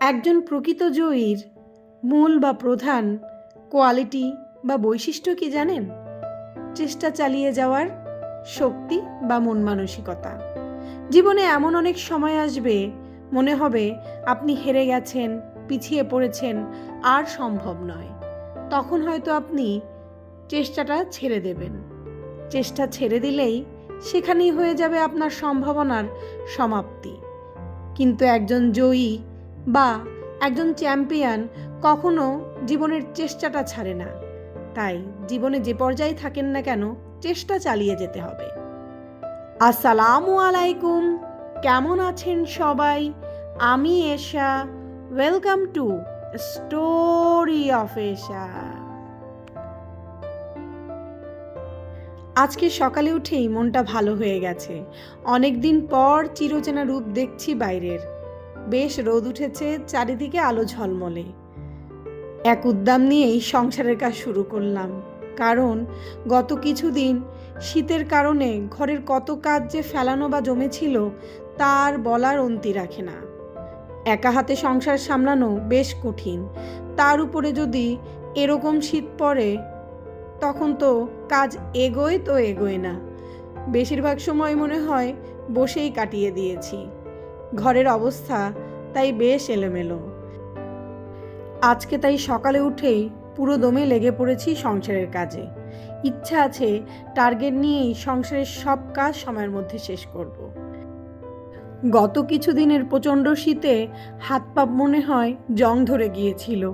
একজন প্রকৃত জয়ীর মূল বা প্রধান কোয়ালিটি বা বৈশিষ্ট্য কি জানেন? চেষ্টা চালিয়ে যাওয়ার শক্তি বা মন মানসিকতা। জীবনে এমন অনেক সময় আসবে, মনে হবে আপনি হেরে গেছেন, পিছিয়ে পড়েছেন, আর সম্ভব নয়। তখন হয়তো আপনি চেষ্টাটা ছেড়ে দেবেন। চেষ্টা ছেড়ে দিলেই সেখানেই হয়ে যাবে আপনার সম্ভাবনার সমাপ্তি। কিন্তু একজন জয়ী বা একজন চ্যাম্পিয়ন কখনো জীবনের চেষ্টাটা ছাড়ে না। তাই জীবনে যে পর্যায়ে থাকেন না কেন চেষ্টা চালিয়ে যেতে হবে। আসসালামু আলাইকুম, কেমন আছেন সবাই? আমি Esha, welcome to story of Esha. আজকে সকালে উঠেই মনটা ভালো হয়ে গেছে। অনেক দিন পর চিরচেনা রূপ দেখছি বাইরের। বেশ রোদ উঠেছে, চারিদিকে আলো ঝলমলে। এক উদ্যাম নিয়েই সংসারের কাজ শুরু করলাম। কারণ গত কিছুদিন শীতের কারণে ঘরের কত কাজ যে ফেলানো বা জমেছিল তার বলার অন্তি রাখে না। একা হাতে সংসার সামলানো বেশ কঠিন। তার উপরে যদি এরকম শীত পড়ে, তখন তো কাজ এগোয় তো এগোয় না। বেশিরভাগ সময় মনে হয় বসেই কাটিয়ে দিয়েছি। ঘরের অবস্থা তাই বেশ এলোমেলো। আজকে তাই সকালে উঠেই পুরো দমে লেগে পড়েছি সংসারের কাজে। ইচ্ছা আছে টার্গেট নিয়েই সংসারের সব কাজ সময়ের মধ্যে শেষ করব। গত কিছুদিনের প্রচণ্ড শীতে হাত পা মনে হয় জং ধরে গিয়েছিল।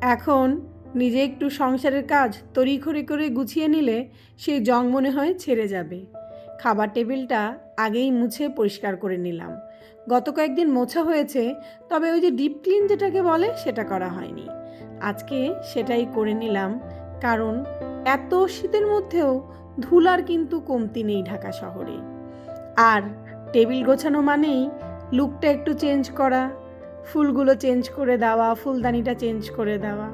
এখন নিজে একটু সংসারের কাজ তড়িঘড়ি করে গুছিয়ে নিলে সেই জং মনে হয় ছেড়ে যাবে। খাবার টেবিলটা আগেই মুছে পরিষ্কার করে নিলাম। গত কয়েকদিন মোছা হয়েছে, তবে ওই যে ডিপ ক্লিন যেটাকে বলে সেটা করা হয়নি। আজকে সেটাই করে নিলাম, কারণ এত শীতের মধ্যেও ধুলার কিন্তু কমতি নেই ঢাকা শহরে। আর টেবিল গোছানো মানেই লুকটা একটু চেঞ্জ করা, ফুলগুলো চেঞ্জ করে দেওয়া, ফুলদানিটা চেঞ্জ করে দেওয়া।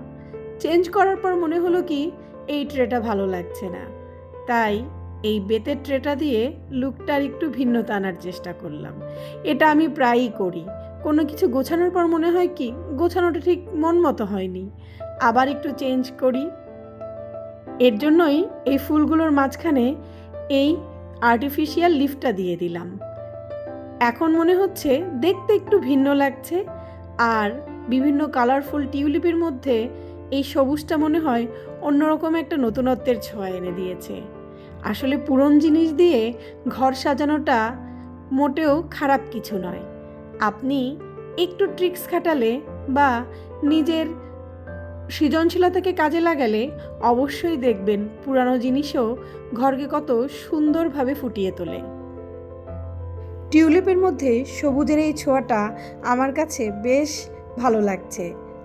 চেঞ্জ করার পর মনে হলো কি, এই ট্রেটা ভালো লাগছে না। তাই এই বেতের ট্রেটা দিয়ে লুকটার একটু ভিন্নতা আনার চেষ্টা করলাম। এটা আমি প্রায়ই করি। কোনো কিছু গোছানোর পর মনে হয় কি, গোছানোটা ঠিক মন মতো হয়নি। আবার একটু চেঞ্জ করি। এর জন্যই এই ফুলগুলোর মাঝখানে এই আর্টিফিশিয়াল লিফটটা দিয়ে দিলাম। এখন মনে হচ্ছে দেখতে একটু ভিন্ন লাগছে আর বিভিন্ন কালারফুল টিউলিপের মধ্যে এই সবুজটা মনে হয় অন্যরকম একটা নতুনত্বের ছোঁয়া এনে দিয়েছে। আসলে পুরন জিনিস দিয়ে ঘর সাজানোটা মোটেও খারাপ কিছু নয়। আপনি একটু ট্রিক্স খাটালে বা নিজের সৃজনশীলতাকে কাজে লাগালে অবশ্যই দেখবেন পুরানো জিনিসও ঘরকে কত সুন্দরভাবে ফুটিয়ে তোলে। টিউলিপের মধ্যে সবুজের এই ছোঁয়াটা আমার কাছে বেশ ভালো লাগছে।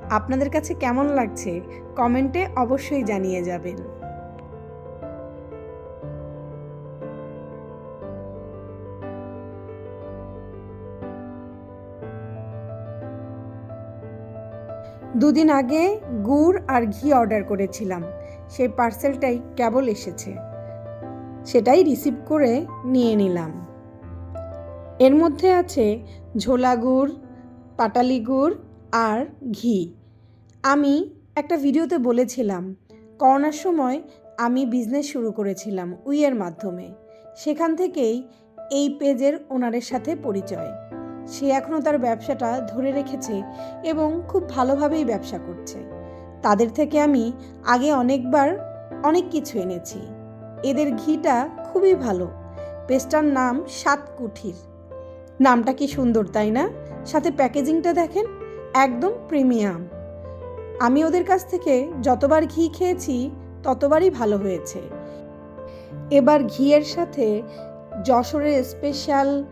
আপনাদের কাছে কেমন লাগছে? কমেন্টে অবশ্যই জানিয়ে যাবেন। দুদিন আগে গুড় আর ঘি অর্ডার করেছিলাম। সেই পার্সেলটাই কেবল এসেছে। সেটাই রিসিভ করে নিয়ে নিলাম। এর মধ্যে আছে ঝোলা গুড়, পাটালি গুড় আর ঘি। আমি একটা ভিডিওতে বলেছিলাম, করোনার সময় আমি বিজনেস শুরু করেছিলাম উইয়ের মাধ্যমে। সেখান থেকেই এই পেজের ওনারের সাথে পরিচয়। সে এখনও তার ব্যবসাটা ধরে রেখেছে এবং খুব ভালোভাবেই ব্যবসা করছে। তাদের থেকে আমি আগে অনেকবার অনেক কিছু এনেছি। এদের ঘিটা খুবই ভালো। পেস্টার নাম সাত কুঠির। নামটা কি সুন্দর, তাই না? সাথে প্যাকেজিংটা দেখেন, একদম প্রিমিয়াম। আমি ওদের কাছ থেকে যতবার ঘি খেয়েছি, ততবারই ভালো হয়েছে। এবার ঘিয়ের সাথে যশোরের স্পেশাল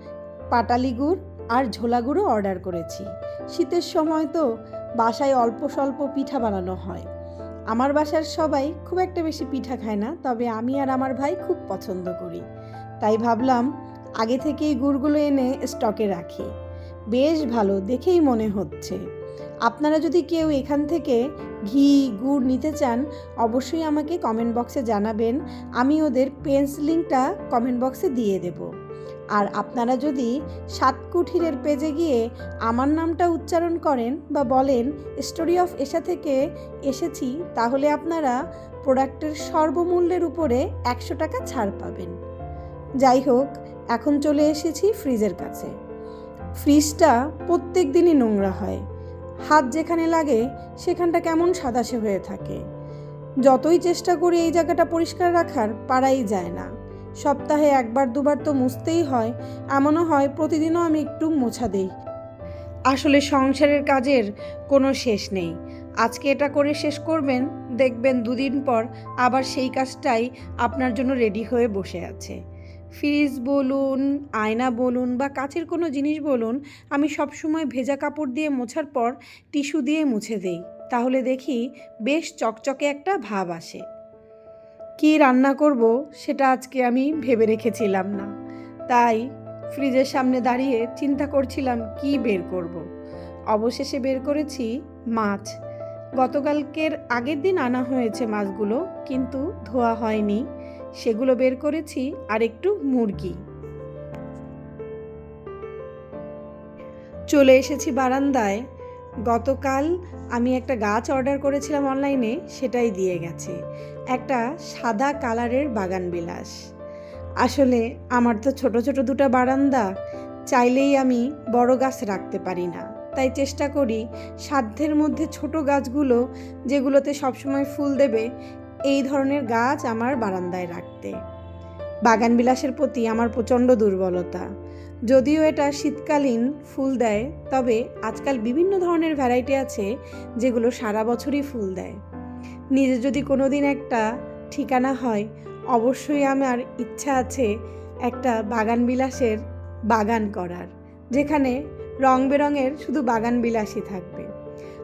পাটালি গুড় আর ঝোলা গুঁড়ো অর্ডার করেছি। শীতের সময় তো বাসায় অল্প স্বল্প পিঠা বানানো হয়। আমার বাসার সবাই খুব একটা বেশি পিঠা খায় না, তবে আমি আর আমার ভাই খুব পছন্দ করি। তাই ভাবলাম আগে থেকেই গুড়গুলো এনে স্টকে রাখি। বেশ ভালো, দেখেই মনে হচ্ছে। আপনারা যদি কেউ এখান থেকে ঘি, গুড় নিতে চান, অবশ্যই আমাকে কমেন্ট বক্সে জানাবেন। আমি ওদের পেন্স লিঙ্কটা কমেন্ট বক্সে দিয়ে দেব। আর আপনারা যদি সাত কুঠিরের পেজে গিয়ে আমার নামটা উচ্চারণ করেন বা বলেন স্টোরি অফ এশা থেকে এসেছি, তাহলে আপনারা প্রোডাক্টের সর্বমূল্যের উপরে একশো টাকা ছাড় পাবেন। যাই হোক, এখন চলে এসেছি ফ্রিজের কাছে। ফ্রিজটা প্রত্যেক দিনই নোংরা হয়। হাত যেখানে লাগে, সেখানটা কেমন সাদাসে হয়ে থাকে। যতই চেষ্টা করি এই জায়গাটা পরিষ্কার রাখার, পারাই যায় না। সপ্তাহে একবার, দুবার তো মুছতেই হয়। এমনও হয় প্রতিদিনও আমি একটু মোছা দিই। আসলে সংসারের কাজের কোনো শেষ নেই। আজকে এটা করে শেষ করবেন, দেখবেন দুদিন পর আবার সেই কাজটাই আপনার জন্য রেডি হয়ে বসে আছে। ফ্রিজ বলুন, আয়না বলুন বা কাচের কোনো জিনিস বলুন, আমি সবসময় ভেজা কাপড় দিয়ে মোছার পর টিস্যু দিয়ে মুছে দেই। তাহলে দেখি বেশ চকচকে একটা ভাব আসে। কি রান্না করব সেটা আজকে আমি ভেবে রেখেছিলাম না। তাই ফ্রিজের সামনে দাঁড়িয়ে চিন্তা করছিলাম কি বের করব। অবশেষে বের করেছি মাছ। গতকালকের আগের দিন আনা হয়েছে মাছগুলো, কিন্তু ধোয়া হয়নি। সেগুলো বের করেছি আর একটু মুরগি। চলে এসেছি বারান্দায়। গতকাল আমি একটা গাছ অর্ডার করেছিলাম অনলাইনে, সেটাই দিয়ে গেছে। একটা সাদা কালারের বাগান বিলাস। আসলে আমার তো ছোট ছোট দুটো বারান্দা, চাইলেই আমি বড় গাছ রাখতে পারি না। তাই চেষ্টা করি সাধ্যের মধ্যে ছোট গাছগুলো, যেগুলোতে সবসময় ফুল দেবে, এই ধরনের গাছ আমার বারান্দায় রাখতে। বাগান বিলাসের প্রতি আমার প্রচণ্ড দুর্বলতা। যদিও এটা শীতকালীন ফুল দেয়, তবে আজকাল বিভিন্ন ধরনের ভ্যারাইটি আছে যেগুলো সারা বছরই ফুল দেয়। নিজে যদি কোনো দিন একটা ঠিকানা হয়, অবশ্যই আমার ইচ্ছা আছে একটা বাগান বিলাসের বাগান করার, যেখানে রং বেরঙের শুধু বাগান বিলাসই থাকবে।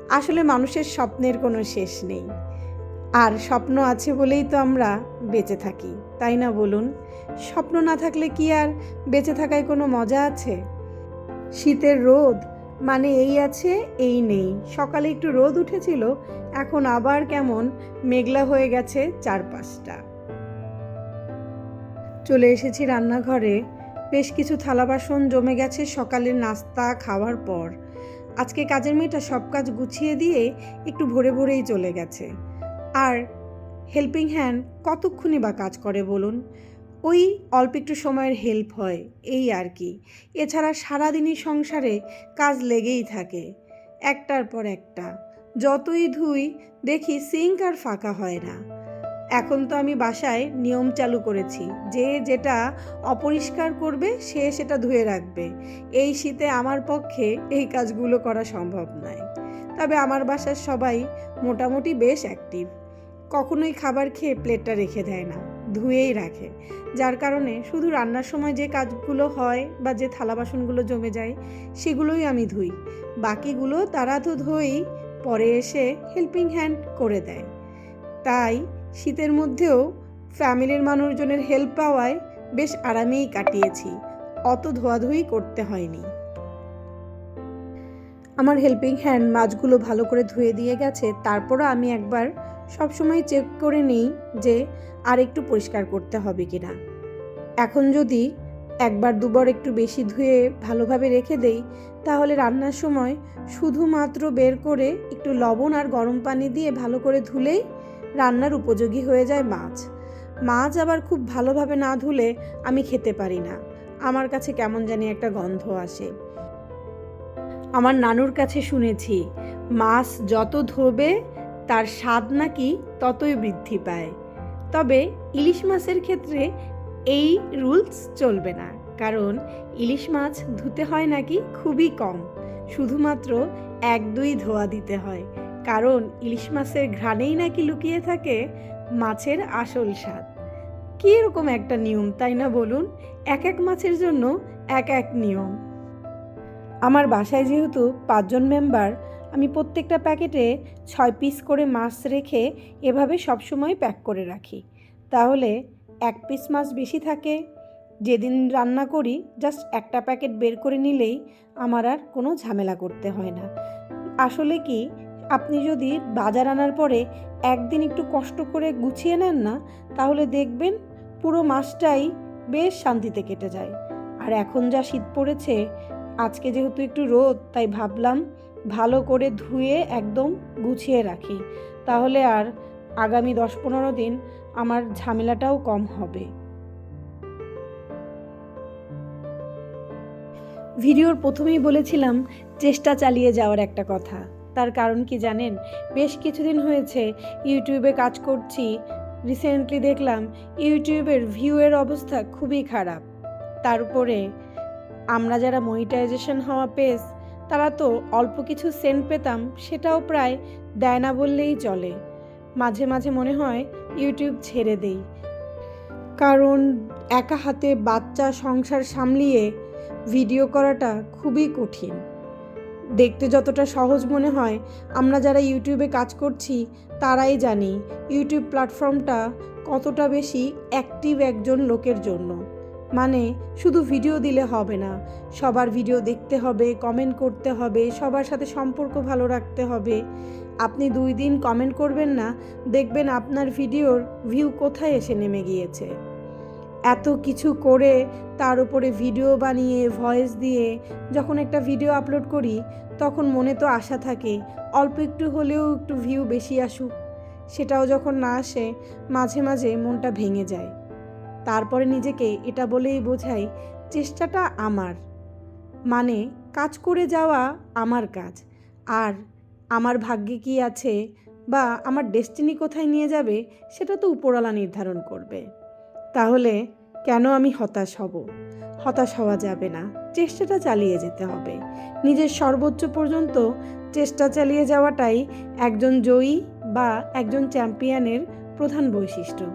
আসলে মানুষের স্বপ্নের কোনো শেষ নেই। আর স্বপ্ন আছে বলেই তো আমরা বেঁচে থাকি, তাই না বলুন? স্বপ্ন না থাকলে কি আর বেঁচে থাকায় কোনো মজা আছে? শীতের রোদ মানে এই আছে, এই নেই। সকালে একটু রোদ উঠেছিল, এখন আবার কেমন মেঘলা হয়ে গেছে চারপাশটা। চলে এসেছি রান্নাঘরে। বেশ কিছু থালা বাসন জমে গেছে সকালের নাস্তা, খাওয়ার পর। আজকে কাজের মেয়েটা সব কাজ গুছিয়ে দিয়ে একটু ভোরে ভোরেই চলে গেছে। আর হেল্পিং হ্যান্ড কতক্ষণই বা কাজ করে বলুন? ওই অল্প একটু সময়ের হেল্প হয়, এই আর কি। এছাড়া সারাদিনই সংসারে কাজ লেগেই থাকে, একটার পর একটা। যতই ধুই, দেখি সিঙ্ক আর ফাঁকা হয় না। এখন তো আমি বাসায় নিয়ম চালু করেছি, যে যেটা অপরিষ্কার করবে, সে সেটা ধুয়ে রাখবে। এই শীতে আমার পক্ষে এই কাজগুলো করা সম্ভব নয়। তবে আমার বাসার সবাই মোটামুটি বেশ অ্যাক্টিভ কখনোই খাবার খেয়ে প্লেটটা রেখে দেয় না। ধুয়েই রাখে। যার কারণে শুধু রান্নার সময় যে কাজগুলো হয় বা যে থালা বাসনগুলো জমে যায়, সেগুলোই আমি ধুই। বাকিগুলো তারা তো ধুই, পরে এসে হেল্পিং হ্যান্ড করে দেয়। তাই শীতের মধ্যেও ফ্যামিলির মানুষজনের হেল্প পাওয়ায় বেশ আরামেই কাটিয়েছি। অত ধোয়াধুয়ি করতে হয়নি। আমার হেল্পিং হ্যান্ড মাছগুলো ভালো করে ধুয়ে দিয়ে গেছে, তারপরও আমি একবার সবসময় চেক করে নিই যে আর একটু পরিষ্কার করতে হবে কি না এখন যদি একবার দুবার একটু বেশি ধুয়ে ভালোভাবে রেখে দেই, তাহলে রান্নার সময় শুধুমাত্র বের করে একটু লবণ আর গরম পানি দিয়ে ভালো করে ধুলেই রান্নার উপযোগী হয়ে যায় মাছ। মাছ আবার খুব ভালোভাবে না ধুলে আমি খেতে পারি না। আমার কাছে কেমন জানি একটা গন্ধ আসে। আমার নানুর কাছে শুনেছি, মাছ যত ধোবে তার স্বাদ নাকি ততই বৃদ্ধি পায়। তবে ইলিশ মাছের ক্ষেত্রে এই রুলস চলবে না, কারণ ইলিশ মাছ ধুতে হয় নাকি খুবই কম। শুধুমাত্র এক দুই ধোয়া দিতে হয়, কারণ ইলিশ মাছের ঘ্রাণেই নাকি লুকিয়ে থাকে মাছের আসল স্বাদ। কী এরকম একটা নিয়ম, তাই না বলুন? এক এক মাছের জন্য এক এক নিয়ম। আমার বাসায় যেহেতু পাঁচজন মেম্বার আমি প্রত্যেকটা প্যাকেটে ছয় পিস করে মাছ রেখে এভাবে সবসময় প্যাক করে রাখি। তাহলে এক পিস মাছ বেশি থাকে। যেদিন রান্না করি জাস্ট একটা প্যাকেট বের করে নিলেই আমার আর কোনো ঝামেলা করতে হয় না। আসলে কি, আপনি যদি বাজার আনার পরে একদিন একটু কষ্ট করে গুছিয়ে নেন না, তাহলে দেখবেন পুরো মাসটাই বেশ শান্তিতে কেটে যায়। আর এখন যা শীত পড়েছে, আজকে যেহেতু একটু রোদ, তাই ভাবলাম ভালো করে ধুয়ে একদম গুছিয়ে রাখি। তাহলে আর আগামী দশ পনেরো দিন আমার ঝামেলাটাও কম হবে। ভিডিওর প্রথমেই বলেছিলাম, চেষ্টা চালিয়ে যাওয়ার একটা কথা। তার কারণ কি জানেন? বেশ কিছুদিন হয়েছে ইউটিউবে কাজ করছি। রিসেন্টলি দেখলাম ইউটিউবের ভিউয়ের অবস্থা খুবই খারাপ। তার উপরে আমরা যারা মনিটাইজেশন হওয়া পেজ তারা তো অল্প কিছু সেন্ট পেতাম, সেটাও প্রায় দেয় না বললেই চলে। মাঝে মাঝে মনে হয় ইউটিউব ছেড়ে দেই। কারণ একা হাতে বাচ্চা সংসার সামলিয়ে ভিডিও করাটা খুবই কঠিন। দেখতে যতটা সহজ মনে হয়, আমরা যারা ইউটিউবে কাজ করছি, তারাই জানি ইউটিউব প্ল্যাটফর্মটা কতটা বেশি অ্যাক্টিভ একজন লোকের জন্য। মানে শুধু ভিডিও দিলে হবে না। সবার ভিডিও দেখতে হবে কমেন্ট করতে হবে, সবার সাথে সম্পর্ক ভালো রাখতে হবে। আপনি দুই দিন কমেন্ট করবেন না, দেখবেন আপনার ভিডিওর ভিউ কোথায় এসে নেমে গিয়েছে। এত কিছু করে তার উপরে ভিডিও বানিয়ে ভয়েস দিয়ে যখন একটা ভিডিও আপলোড করি, তখন মনে তো আশা থাকে, অল্প একটু হলেও একটু ভিউ বেশি আসুক। সেটাও যখন না আসে, মাঝে মাঝে মনটা ভেঙে যায়। তারপরে নিজেকে এটা বলেই বোঝাই, চেষ্টাটা আমার। মানে কাজ করে যাওয়া আমার কাজ। আর আমার ভাগ্যে কি আছে বা আমার ডেস্টিনি কোথায় নিয়ে যাবে, সেটা তো উপরওয়ালা নির্ধারণ করবে। তাহলে কেন আমি হতাশ হব? হতাশ হওয়া যাবে না। চেষ্টাটা চালিয়ে যেতে হবে। নিজের সর্বোচ্চ পর্যন্ত চেষ্টা চালিয়ে যাওয়াটাই একজন জয়ী বা একজন চ্যাম্পিয়নের প্রধান বৈশিষ্ট্য।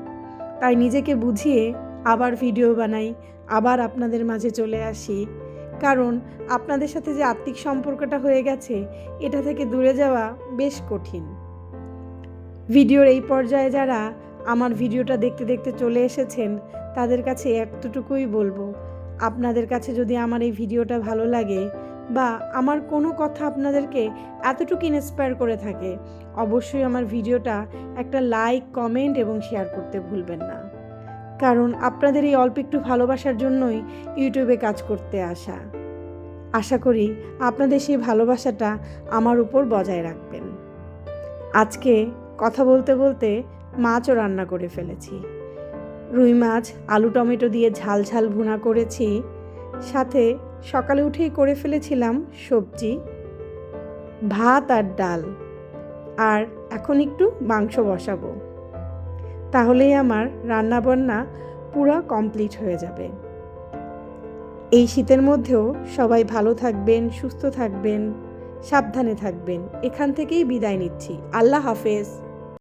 তাই নিজেকে বুঝিয়ে আবার ভিডিও বানাই, আবার আপনাদের মাঝে চলে আসি। কারণ আপনাদের সাথে যে আত্মিক সম্পর্কটা হয়ে গেছে, এটা থেকে দূরে যাওয়া বেশ কঠিন। ভিডিওর এই পর্যায়ে যারা আমার ভিডিওটা দেখতে দেখতে চলে এসেছেন, তাদের কাছে এতটুকুই বলব। আপনাদের কাছে যদি আমার এই ভিডিওটা ভালো লাগে বা আমার কোনো কথা আপনাদেরকে এতটুকু ইন্সপায়ার করে থাকে, অবশ্যই আমার ভিডিওটা একটা লাইক কমেন্ট এবং শেয়ার করতে ভুলবেন না। কারণ আপনাদের এই অল্প একটু ভালোবাসার জন্যই ইউটিউবে কাজ করতে আসা। আশা করি আপনাদের সেই ভালোবাসাটা আমার উপর বজায় রাখবেন। আজকে কথা বলতে বলতে মাছও রান্না করে ফেলেছি। রুই মাছ, আলু টমেটো দিয়ে ঝাল ঝাল ভুনা করেছি, সাথে সকালে উঠেই করে ফেলেছিলাম সবজি, ভাত আর ডাল। আর এখন একটু মাংস বসাবো। তাহলেই আমার রান্না বান্না পুরো কমপ্লিট হয়ে যাবে। এই শীতের মধ্যেও সবাই ভালো থাকবেন, সুস্থ থাকবেন, সাবধানে থাকবেন। এখান থেকেই বিদায় নিচ্ছি। আল্লাহ হাফেজ।